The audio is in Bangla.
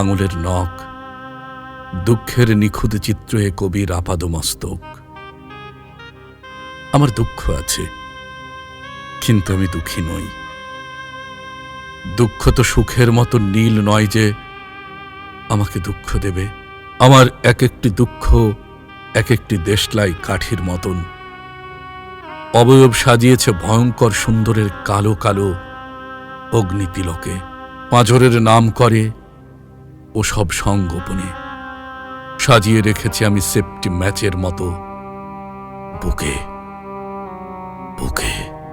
আঙুলের নখ, দুঃখের নিখুঁত চিত্র এ কবির আপাদমস্তক। আমার দুঃখ আছে, কিন্তু আমি দুঃখী নই। দুঃখ তো সুখের মতো নীল নয় যে আমাকে দুঃখ দেবে। আমার এক একটি দুঃখ এক একটি দেশলাই কাঠির মতন। অবয়ব সাজিয়েছে ভয়ঙ্কর সুন্দরের কালো কালো অগ্নিতিলকে। পাঁজরের নাম করে ও সব সংগোপনে সাজিয়ে রেখেছি আমি সেফটি ম্যাচের মতো। বুকে বুকে।